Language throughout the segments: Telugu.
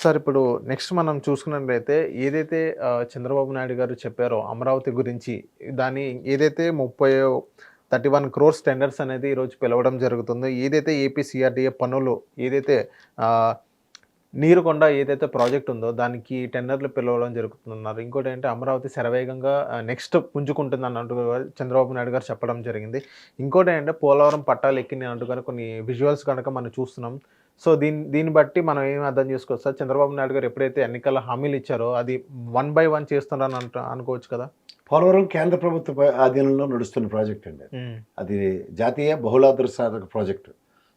సార్ ఇప్పుడు నెక్స్ట్ మనం చూసుకున్నట్లయితే ఏదైతే చంద్రబాబు నాయుడు గారు చెప్పారో అమరావతి గురించి దాని ఏదైతే ముప్పై థర్టీ వన్ క్రోర్స్ టెండర్స్ అనేది ఈరోజు పిలవడం జరుగుతుందో. ఏదైతే ఏపీసీఆర్డిఏ పనులు ఏదైతే నీరుకొండ ఏదైతే ప్రాజెక్ట్ ఉందో దానికి టెండర్లు పిలవడం జరుగుతున్నారు ఇంకోటి ఏంటంటే అమరావతి శరవేగంగా నెక్స్ట్ పుంజుకుంటుంది అన్నట్టు చంద్రబాబు నాయుడు గారు చెప్పడం జరిగింది. ఇంకోటి ఏంటంటే పోలవరం పట్టాలు ఎక్కింది అన్నట్టు కనుక కొన్ని విజువల్స్ కనుక మనం చూస్తున్నాం. సో దీని దీన్ని బట్టి మనం ఏం అర్థం చేసుకోవచ్చు? సార్ చంద్రబాబు నాయుడు గారు ఎప్పుడైతే ఎన్నికల హామీలు ఇచ్చారో అది వన్ బై వన్ చేస్తున్నారని అంట అనుకోవచ్చు కదా? పోలవరం కేంద్ర ప్రభుత్వ ఆధీనంలో నడుస్తున్న ప్రాజెక్ట్ అండి అది. జాతీయ బహుళాదర సాధక ప్రాజెక్టు.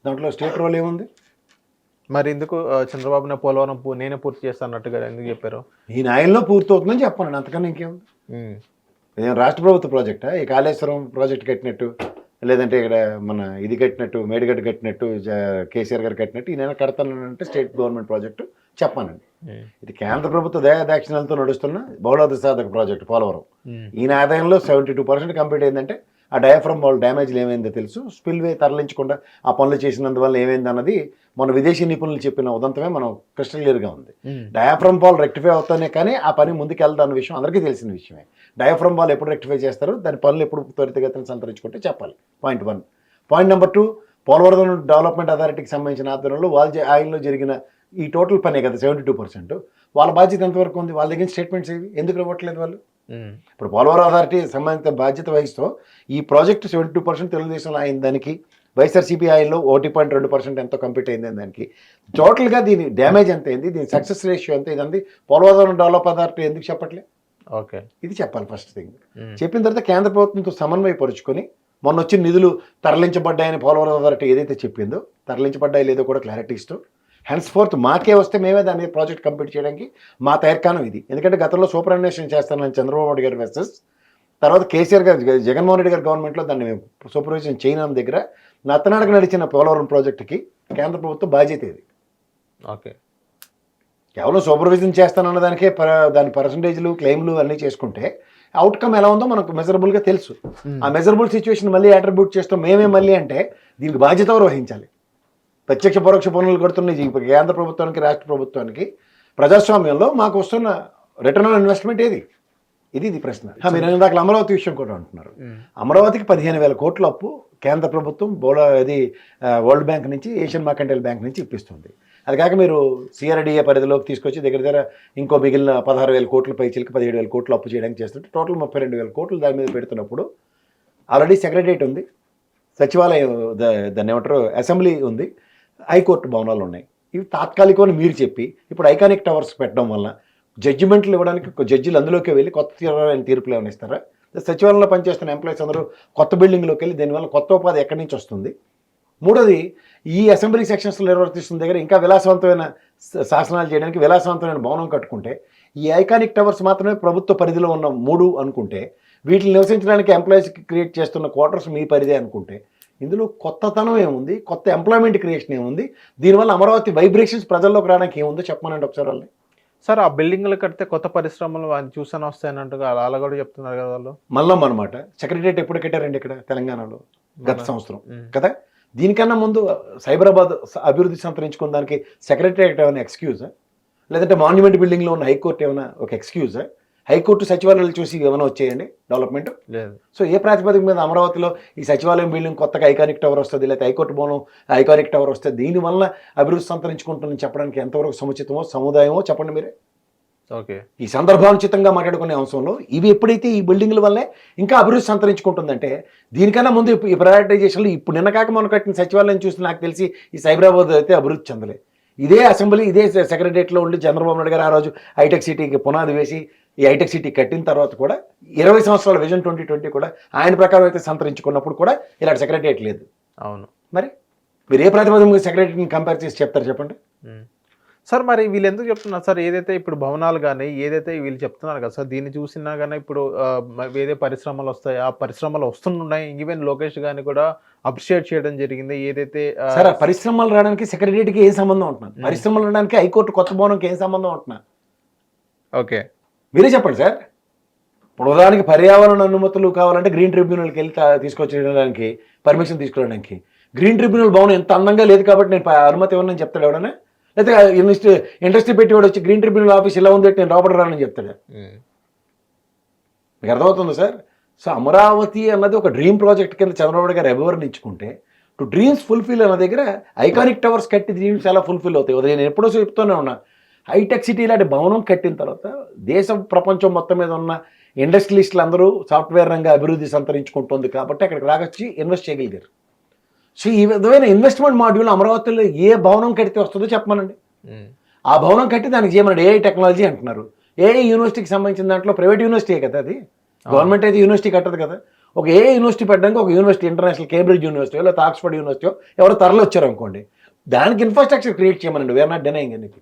దాంట్లో స్టేట్ రోల్ ఏముంది? మరి ఎందుకు చంద్రబాబు నాయుడు పోలవరం నేనే పూర్తి చేస్తాను అన్నట్టుగా ఎందుకు చెప్పారు? ఈ న్యాయంలో పూర్తవుతుందని చెప్పాను అంతకన్నా ఇంకేముంది? రాష్ట్ర ప్రభుత్వ ప్రాజెక్టా? ఈ కాళేశ్వరం ప్రాజెక్ట్ కట్టినట్టు? లేదంటే ఇక్కడ మన ఇది కట్టినట్టు మేడిగడ్డ కట్టినట్టు కేసీఆర్ గారు కట్టినట్టు ఈయన కడతానంటే స్టేట్ గవర్నమెంట్ ప్రాజెక్టు చెప్పానండి. ఇది కేంద్ర ప్రభుత్వ దయా దాక్షిణ్యాలతో నడుస్తున్న బహుళార్థ సాధక ప్రాజెక్టు పోలవరం. ఈయన ఆదాయంలో సెవెంటీ టూ పర్సెంట్ కంప్లీట్ అయిందంటే ఆ డయాఫ్రమ్ వాళ్ళ డ్యామేజ్లు ఏమైందో తెలుసు. స్పిల్వే తరలించకుండా ఆ పనులు చేసినందువల్ల ఏమైంది అన్నది మన విదేశీ నిపుణులు చెప్పిన ఉదంతమే మనం క్రిస్టల్ క్లియర్గా ఉంది. డయాఫ్రమ్ బాల్ రెక్టిఫై అవుతానే కానీ ఆ పని ముందుకు వెళ్తాన్న విషయం అందరికీ తెలిసిన విషయమే. డయాఫ్రమ్ బాల్ ఎప్పుడు రెక్టిఫై చేస్తారు? దాని పనులు ఎప్పుడు త్వరితగతిని సంతరించుకుంటే చెప్పాలి. Point one point number two Polavaram development అథారిటీకి సంబంధించిన ఆధ్వర్యంలో వాళ్ళ ఆయనలో జరిగిన ఈ టోటల్ పనే కదా సెవెంటీ టూ పర్సెంట్ వాళ్ళ బాధ్యత ఎంతవరకు ఉంది? వాళ్ళ దగ్గర స్టేట్మెంట్స్ ఏవి? ఎందుకు ఇవ్వట్లేదు వాళ్ళు? ఇప్పుడు పోలవరం అథారిటీ సంబంధిత బాధ్యత వహిస్తూ ఈ ప్రాజెక్టు సెవెంటీ టూ పర్సెంట్ తెలుగుదేశంలో అయిన దానికి వైఎస్ఆర్సీపీ ఆయనలో ఒకటి పాయింట్ రెండు పర్సెంట్ ఎంతో కంప్లీట్ అయింది దానికి. టోటల్గా దీని డ్యామేజ్ ఎంత అయింది? దీని సక్సెస్ రేషియో ఎంత ఇదంది పోలవరం డెవలప్ అథారిటీ ఎందుకు చెప్పట్లే? ఓకే. ఇది చెప్పాలి ఫస్ట్ థింగ్ చెప్పిన తర్వాత కేంద్ర ప్రభుత్వంతో సమన్వయపరుచుకొని మొన్న వచ్చిన నిధులు తరలించబడ్డాయని పోలవరం అథారిటీ ఏదైతే చెప్పిందో తరలించబడ్డాయి లేదో కూడా క్లారిటీ ఇస్తూ హెన్స్ ఫోర్త్ మాకే వస్తే మేమే దాని మీద ప్రాజెక్ట్ కంప్లీట్ చేయడానికి మా తయారుకానం ఇది. ఎందుకంటే గతంలో సూపర్ అన్వేషణ చేస్తానని చంద్రబాబు నాయుడు గారి వర్సెస్ తర్వాత కేసీఆర్ గారు జగ- జగన్మోహన్ రెడ్డి గారి గవర్నమెంట్లో దాన్ని మేము సూపర్విజన్ చేయడం దగ్గర నత్తనాడక నడిచిన పోలవరం ప్రాజెక్టుకి కేంద్ర ప్రభుత్వం బాధ్యత ఇది. ఓకే. కేవలం సూపర్విజన్ చేస్తానన్న దానికే దాని పర్సంటేజ్లు క్లెయిమ్లు అన్నీ చేసుకుంటే అవుట్కమ్ ఎలా ఉందో మనకు మెజరబుల్గా తెలుసు. ఆ మెజరబుల్ సిచ్యువేషన్ మళ్ళీ అట్రిబ్యూట్ చేస్తాం మేమే మళ్ళీ అంటే దీనికి బాధ్యత వహించాలి? ప్రత్యక్ష పరోక్ష పనులు కడుతున్న ఈ కేంద్ర ప్రభుత్వానికి రాష్ట్ర ప్రభుత్వానికి. ప్రజాస్వామ్యంలో మాకు వస్తున్న రిటర్న్ ఆన్ ఇన్వెస్ట్మెంట్ ఏది? ఇది ఇది ప్రశ్న. మీరు ఇందాక అమరావతి విషయం కూడా అంటున్నారు. అమరావతికి పదిహేను వేల కోట్ల అప్పు కేంద్ర ప్రభుత్వం బోలా ఆ, వరల్డ్ బ్యాంక్ నుంచి ఏషియన్ మార్కెంటైల్ బ్యాంక్ నుంచి ఇప్పిస్తుంది. అది కాక మీరు సిఆర్డిఏ పరిధిలోకి తీసుకొచ్చి దగ్గర దగ్గర ఇంకో మిగిలిన పదహారు వేల కోట్ల పై చిలికి పదిహేడు వేల కోట్లు అప్పు చేయడానికి చేస్తుంటే టోటల్ ముప్పై రెండు వేల కోట్లు దాని మీద పెడుతున్నప్పుడు ఆల్రెడీ సెక్రటరియట్ ఉంది. సచివాలయం దాన్ని ఏమంటారు అసెంబ్లీ ఉంది. హైకోర్టు భవనాలు ఉన్నాయి. ఇవి తాత్కాలికమని మీరు చెప్పి ఇప్పుడు ఐకానిక్ టవర్స్ పెట్టడం వల్ల జడ్జిమెంట్లు ఇవ్వడానికి ఒక జడ్జిలు అందులోకి వెళ్ళి కొత్త తీవ్రమైన తీర్పులు ఏమైనా ఇస్తారా? సచివాలయంలో పనిచేస్తున్న ఎంప్లాయీస్ అందరూ కొత్త బిల్డింగ్లోకి వెళ్ళి దీనివల్ల కొత్త ఉపాధి ఎక్కడి నుంచి వస్తుంది? మూడోది ఈ అసెంబ్లీ సెక్షన్స్లో నిర్వర్తిస్తున్న దగ్గర ఇంకా విలాసవంతమైన శాసనాలు చేయడానికి విలాసవంతమైన భవనం కట్టుకుంటే ఈ ఐకానిక్ టవర్స్ మాత్రమే ప్రభుత్వ పరిధిలో ఉన్న మూడు అనుకుంటే వీటిని నివసించడానికి ఎంప్లాయీస్కి క్రియేట్ చేస్తున్న క్వార్టర్స్ మీ పరిధే అనుకుంటే ఇందులో కొత్తతనం ఏముంది? కొత్త ఎంప్లాయ్మెంట్ క్రియేషన్ ఏముంది? దీనివల్ల అమరావతి వైబ్రేషన్స్ ప్రజల్లోకి రావడానికి ఏముందో చెప్పమనండి ఒకసారి వాళ్ళని. సార్ ఆ బిల్డింగ్లు కడితే కొత్త పరిశ్రమలు చూసాను వస్తాయన్నట్టుగా అలా కూడా చెప్తున్నారు కదా వాళ్ళు. మల్లం అనమాట సెక్రటరియట్ ఎప్పుడు కట్టారండి ఇక్కడ తెలంగాణలో? గత సంవత్సరం. కదా? దీనికన్నా ముందు సైబరాబాద్ అభివృద్ధి సంతరించుకున్న దానికి సెక్రటరియట్ ఏమైనా ఎక్స్క్యూజా లేదంటే మాన్యుమెంట్ బిల్డింగ్లో ఉన్న హైకోర్టు ఏమైనా ఒక ఎక్స్క్యూజా హైకోర్టు సచివాలయాలు చూసి ఏమైనా వచ్చేయండి డెవలప్మెంట్? లేదు. సో ఏ ప్రాతిపదిక మీద అమరావతిలో ఈ సచివాలయం బిల్డింగ్ కొత్తగా ఐకానిక్ టవర్ వస్తుంది లేకపోతే హైకోర్టు భవనం ఐకానిక్ టవర్ వస్తుంది దీనివల్ల అభివృద్ధి సంతరించుకుంటుందని చెప్పడానికి ఎంతవరకు సముచితమో సముదాయమో చెప్పండి మీరే. ఓకే. ఈ సందర్భానుచితంగా మాట్లాడుకునే అంశంలో ఇవి ఎప్పుడైతే ఈ బిల్డింగ్ల వల్లే ఇంకా అభివృద్ధి సంతరించుకుంటుందంటే దీనికన్నా ముందు ఈ ప్రయారిటైజేషన్లో ఇప్పుడు నిన్న కాక మనం కట్టిన సచివాలయం చూసి నాకు తెలిసి ఈ సైబరాబాద్ అయితే అభివృద్ధి చెందలే. ఇదే అసెంబ్లీ ఇదే సెక్రటరియట్లో ఉండి చంద్రబాబు నాయుడు గారు ఆ రోజు హైటెక్ సిటీకి పునాది వేసి ఈ హైటెక్ సిటీ కట్టిన తర్వాత కూడా ఇరవై సంవత్సరాల విజన్ ట్వంటీ ట్వంటీ కూడా ఆయన ప్రకారం అయితే సంతరించుకున్నప్పుడు కూడా ఇలాంటి సెక్రటరియట్ లేదు. అవును. మరి మీరు ఏ ప్రాతిపదిక సెక్రటరీని కంపేర్ చేసి చెప్తారు చెప్పండి. సార్ మరి వీళ్ళు ఎందుకు చెప్తున్నారు? సార్ ఏదైతే ఇప్పుడు భవనాలు కానీ ఏదైతే వీళ్ళు చెప్తున్నారు కదా సార్ దీన్ని చూసినా కానీ ఇప్పుడు ఏదే పరిశ్రమలు వస్తాయి ఆ పరిశ్రమలు వస్తున్నాయి. ఈవెన్ లోకేష్ గారిని కూడా అప్రిషియేట్ చేయడం జరిగింది. ఏదైతే సార్ పరిశ్రమలు రావడానికి సెక్రటరియట్కి ఏం సంబంధం ఉంటున్నాను పరిశ్రమలు రావడానికి హైకోర్టు కొత్త భవనంకి ఏం సంబంధం ఉంటున్నా ఓకే. మీరే చెప్పండి సార్. ఇప్పుడు ఉదాహరణకి పర్యావరణ అనుమతులు కావాలంటే గ్రీన్ ట్రిబ్యునల్కి వెళ్ళి తీసుకొచ్చేయడానికి పర్మిషన్ తీసుకోవడానికి గ్రీన్ ట్రిబ్యునల్ భవనం ఎంత అందంగా లేదు కాబట్టి నేను అనుమతి ఇవ్వనని చెప్తాడు ఎవడన్నా? లేకపోతే ఇండస్ట్రీ ఇండస్ట్రీ పెట్టేవాడు వచ్చి గ్రీన్ ట్రిబ్యునల్ ఆఫీస్ ఇలా ఉంది నేను లోపల రానని చెప్తాడు. మీకు అర్థమవుతుంది సార్? సో అమరావతి అన్నది ఒక డ్రీమ్ ప్రాజెక్ట్ కింద చంద్రబాబు గారు అభివర్ణించుకుంటే టు డ్రీమ్స్ ఫుల్ఫిల్ అన్న దగ్గర ఐకానిక్ టవర్స్ కట్టి డ్రీమ్స్ ఎలా ఫుల్ఫిల్ అవుతాయి? ఉదయం నేను ఎప్పుడో చెప్తూనే ఉన్నా. హైటెక్ సిటీ లాంటి భవనం కట్టిన తర్వాత దేశం ప్రపంచం మొత్తం మీద ఉన్న ఇండస్ట్రియలిస్టులు అందరూ సాఫ్ట్వేర్ రంగ అభివృద్ధి సంతరించుకుంటుంది కాబట్టి అక్కడికి రాగొచ్చి ఇన్వెస్ట్ చేయగలిగారు. సో ఈ విధమైన ఇన్వెస్ట్మెంట్ మాడ్యూల్ అమరావతిలో ఏ భవనం కడితే వస్తుందో చెప్పమనండి. ఆ భవనం కట్టి దానికి చేయమన్నాడు ఏఐ టెక్నాలజీ అంటున్నారు. ఏఐ యూనివర్సిటీకి సంబంధించిన దాంట్లో ప్రైవేట్ యూనివర్సిటీ కదా అది? గవర్నమెంట్ అయితే యూనివర్సిటీ కట్టదు కదా? ఒక ఏ యూనివర్సిటీ పెట్టడానికి ఒక యూనివర్సిటీ ఇంటర్నేషనల్ కేంబ్రిడ్జ్ యూనివర్సిటీ లేదా ఆక్స్ఫర్డ్ యూనివర్సిటీ ఎవరో తరలి వచ్చారు అనుకోండి. దానికి ఇన్ఫ్రాస్ట్రక్చర్ క్రియేట్ చేయమనండి. వేర్ నాట్ డెనైంగ్ అని ఓకే